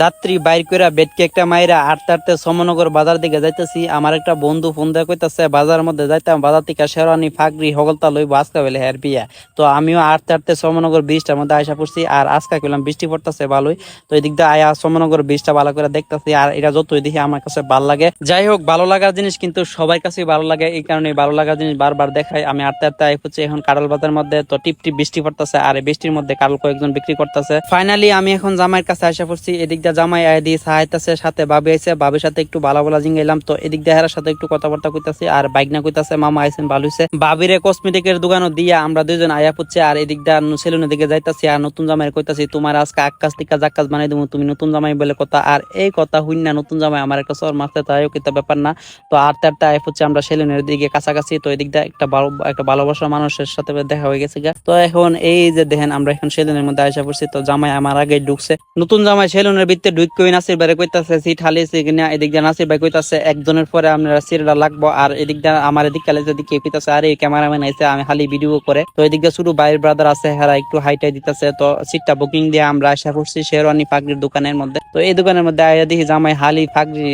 দাত্রী বাইর করে বেটকে একটা মাইরা আটতে আটতে সমনগর বাজার দিকে যাইতেছি। আমার একটা বন্ধু ফোন দিয়ে কইতাছে বাজারের মধ্যে যাইতাম, বাজার থেকে শেরানি ফাগরি হগলতা লইব, আজকা বেলে হের বিয়া। তো আমিও আটতে আটতে সমনগর বীজটার মধ্যে আয়সা পড়ছি, আর আজকা কইলাম বৃষ্টি পড়তেছে ভালোই। তো এদিক দিয়ে আয়া সমনগর বীজটা ভালো করে দেখতেছি, আর এটা যতই দেখি আমার কাছে ভালো লাগে। যাই হোক, ভালো লাগার জিনিস কিন্তু সবার কাছেই ভালো লাগে, এই কারণে ভালো লাগার জিনিস বারবার দেখাই। আমি আটতে আটতে আয় হচ্ছে এখন কাডল বাজারের মধ্যে, তো টিপ টিপ বৃষ্টি পড়তেছে, আর বৃষ্টির মধ্যে কাডল কয়েকজন বিক্রি করতেছে। ফাইনালি আমি এখন জামাইয়ের কাছে আয়সা পড়ছি, এদিক দিয়ে জামাই আয় দিয়ে সাহায্যতাছে সাথে বাবি আইছে বাবির সাথে একটু ভালো ভালো জিঙ্গাইলাম তো এদিক দিয়ে সাথে একটু কথাবার্তা কইতাছি, আর বাইক না কইতাছে, মামা আইছেন ভালো হইছে। বাবিরে কসমেটিকের দোকানও দিয়া আমরা দুইজন আয়া পুচ্ছে আর এদিক দিয়ে সেলুনের দিকে যাইতাছি, আর নতুন জামাই কইতাছি, তোমার আজকে আকাশ থেকে জাক্কাস বানাই দেবো তুমি নতুন জামাই বলে কথা। আর এই কথা হইন না, নতুন জামাই আমার একটা সর মারতে তাই কিতা ব্যাপার না। তো আর তারটা আয় হচ্ছে আমরা সেলুনের দিকে কাছাকাছি, তো এদিক দিয়ে একটা ভালো, একটা ভালোবাসার মানুষের সাথে দেখা হয়ে গেছে তো এখন এই যে দেখেন, আমরা এখন সেলুনের মধ্যে আসা পড়ছি, তো জামাই আমার আগে ঢুকছে। নতুন জামাই সেলুনের ভিতরে ঢুক কই নাসির বাইরে কইতাছে, সিট হালিয়েছে কিনা? এদিক দিয়ে নাসির ভাই কইতাছে, একজনের পরে আমরা সিটটা লাগবো। আর এদিক দিয়ে আমার এদিক কালে যদি কে কইতাছে, আরে ক্যামেরাম্যান আইছে, আমি খালি ভিডিও করে। তো এদিক দিয়ে শুধু বাইরের ব্রাদার আছে, হেরা একটু হাইটাই দিতেছে। তো সিটটা বুকিং দিয়ে আমরা আসা পড়ছি শেরওয়ানি ফাগরির দোকানের মধ্যে। তো এই দোকানের মধ্যে আয়া দেখি জামাই হালি ফাগরি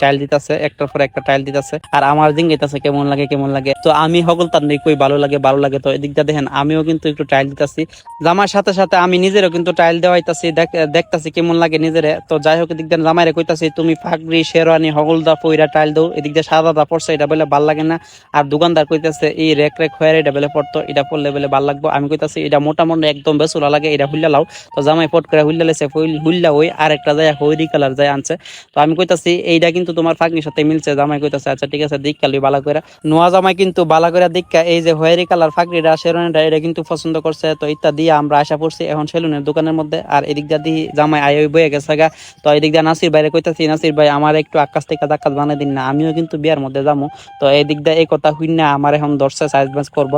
টাইল দিতেছে, একটার পর একটা টাইল দিতেছে। আর আমার দিন গেতেছে কেমন লাগে কেমন লাগে। তো আমি হগল তার নেই কই, ভালো লাগে ভালো লাগে। তো এদিক দিয়ে দেখেন, আমিও কিন্তু একটু টাইল দিতেছি। জামার সাথে সাথে আমি নিজেরও কিন্তু টাইল দেওয়াইতাছি দেখতাছি কেমন লাগে নিজেরে। তো যাই হোক, এদিক দিয়ে জামাইরে কইতাছি, তুমি ফাগরি শেরওয়ানি, হগলদা, পইরা টাইল দাও। এদিক দিয়ে সাদা দা পড়ছে, এটা বলে ভালো লাগে না। আর দোকানদার কইতাছে, এই রেক রেক হয়ে এটা বলে পড়তো, এটা পড়লে বলে ভালো লাগবো। আমি কইতাছি, এটা মোটামুটি একদম বেসুরা লাগে, এটা হুল্লা লাও। তো জামাই পট করে হুল্লা লেছে হুল্লা ওই আর একটা যায় হইরি কালার যায় আনছে। তো আমি কইতাছি এইটা কিন্তু তোমার ফাগনির সাথে মিলছে। জামাই কইতাছে আচ্ছা ঠিক আছে, দিক কালি বালা করে নোয়া জামাই কিন্তু বালা করে দিক্কা এই যে হয়েরি কালার ফাগরিটা শেরওয়ানিটা, এটা কিন্তু পছন্দ করছে। তো ইত্যাদি, আমরা আশা করছি, এখন সেলুনের দোকানের মধ্যে। আর এদিক দিয়ে জামাই আয় বয়ে গেছে। গা। তো এদিক দিয়ে নাসির বাইরে কইতাছি, নাসির ভাই, আমার একটু আকাশ থেকে আকাশ বানিয়ে দিন না, আমিও কিন্তু বিয়ার মধ্যে যাব তো এই দিক দিয়ে এই কথা হইন না, আমার এখন দর্শে সাইজ বেস করব।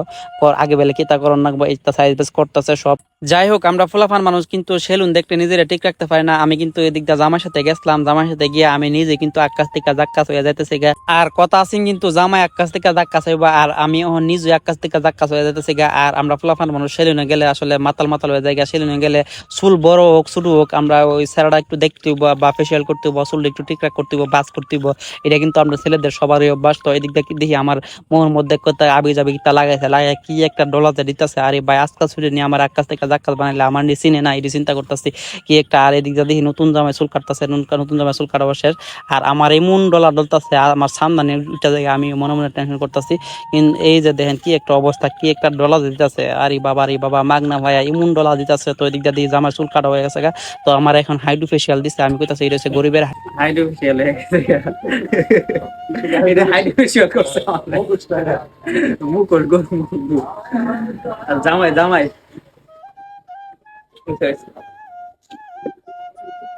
আগে বেলে কিতা করন নাকবো এইটা সাইজ বেস করতেছে সব। যাই হোক, আমরা ফলাফান মানুষ কিন্তু সেলুন দেখতে নিজেরা ঠিক রাখতে পারি না। আমি কিন্তু এদিক দিয়ে জামার সাথে গেছিলাম জামার সাথে গিয়ে আমি নিজে কিন্তু আকাশ থেকে জাক্কাস হয়ে যাইতেছে গা। আর কথা আছে কিন্তু জামাই আকাশ থেকে জাক্কাস হইবা, আর আমি এখন নিজে আকাশ থেকে জাক্কাস হয়ে যাইতেছে গা। আর আমরা ফলাফান মানুষ সেলুনে গেলে আসলে মাতাল মাতাল হয়ে যায় গা। সেলুনে গেলে চুল বড় হোক, ছোট হোক, আমরা ওই স্যারাটা একটু দেখতে হইব, বা ফেসিয়াল করতে হইব, চুলটা একটু ঠিকঠাক করতে হইব বাস করতে হইব, এটা কিন্তু আমরা ছেলেদের সবারই অভ্যাস। তো এদিক দিয়ে দেখি, আমার মনের মধ্যে কোথায় আবি যাবি কিতা লাগাইছে লাগাই কি একটা ডলাতে দিতেছে। আরে ভাই, আজকাল ছুটে নিয়ে আমার আকাশ থেকে জাক্কাস বানাইলে আমার নিয়ে চিনে না, এটি চিন্তা করতেছি কি একটা। আর এদিক দিয়ে দেখি নতুন জামাই চুল কাটতেছে, নতুন জামাই চুল কাটাবার শেষ। আর আমার এমন ডলার ডলতেছে, আর আমার সামনে উল্টা জায়গায় আমি মনে মনে টেনশন করতেছি। কিন্তু এই যে দেখেন কি একটা অবস্থা, কি একটা ডলার দিতেছে। আরে বাবা আরে বাবা, মাগনা ভাইয়া এমন ডলার দিতেছে। তো এদিক দিয়ে দেখি জামাই চুল কাটা হয়ে গেছে তো আমার এখন হাইডু ফেশিয়াল দিছে, আমি কইতাছি এটা হচ্ছে গরিবের হাইডু ফেশিয়াল এটা হাইডু ফেশিয়াল করছে মুখ গরম জামাই জামাই।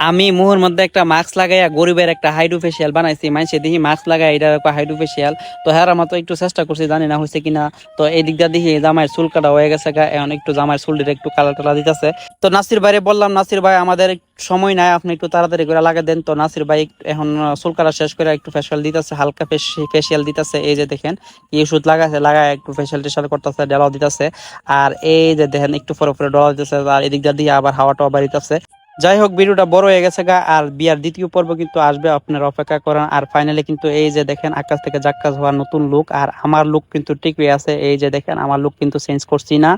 আমি মুহর মধ্যে একটা মাস্ক লাগাইয়া গরিবের একটা হাইডু ফেসিয়াল বানাইছি মানুষে দেখি মাস্ক লাগাই এটা হাইডু ফেসিয়াল তো হ্যাঁ মতো একটু চেষ্টা করছি, জানি না হয়েছে কিনা। তো এই দিকটা দেখি জামাইয়ের চুল কাটা হয়ে গেছে গা, এখন একটু জামাইয়ের চুলটির একটু কালার টালা দিতেছে। তো নাসির ভাইরে বললাম, নাসির ভাই, আমাদের সময় নাই, আপনি একটু তাড়াতাড়ি করে লাগা দেন। তো নাসির ভাই এখন চুল কাটা শেষ করে একটু ফেসিয়াল দিতেছে, হালকা ফেসিয়াল দিতেছে। এই যে দেখেন, কি ওষুধ লাগাছে লাগায় একটু ফেসিয়াল টেসিয়াল করতেছে ডলাও দিতেছে। আর এই যে দেখেন, একটু পরে পরে ডলা দিতেছে, আর এদিক দিয়ে আবার হাওয়া টাওয়া বাড়িতেছে। যাই হোক ভিডিওটা বড় হয়ে গেছে গা, আর বিয়ার দ্বিতীয় পর্ব কিন্তু আসবে, আপনার অপেক্ষা করেন। আর ফাইনালি কিন্তু এই যে দেখেন, আকাশ থেকে জাক্কাস হওয়ার নতুন লুক আর আমার লুক কিন্তু ঠিকই আছে। এই যে দেখেন, আমার লুক কিন্তু চেঞ্জ করছি না।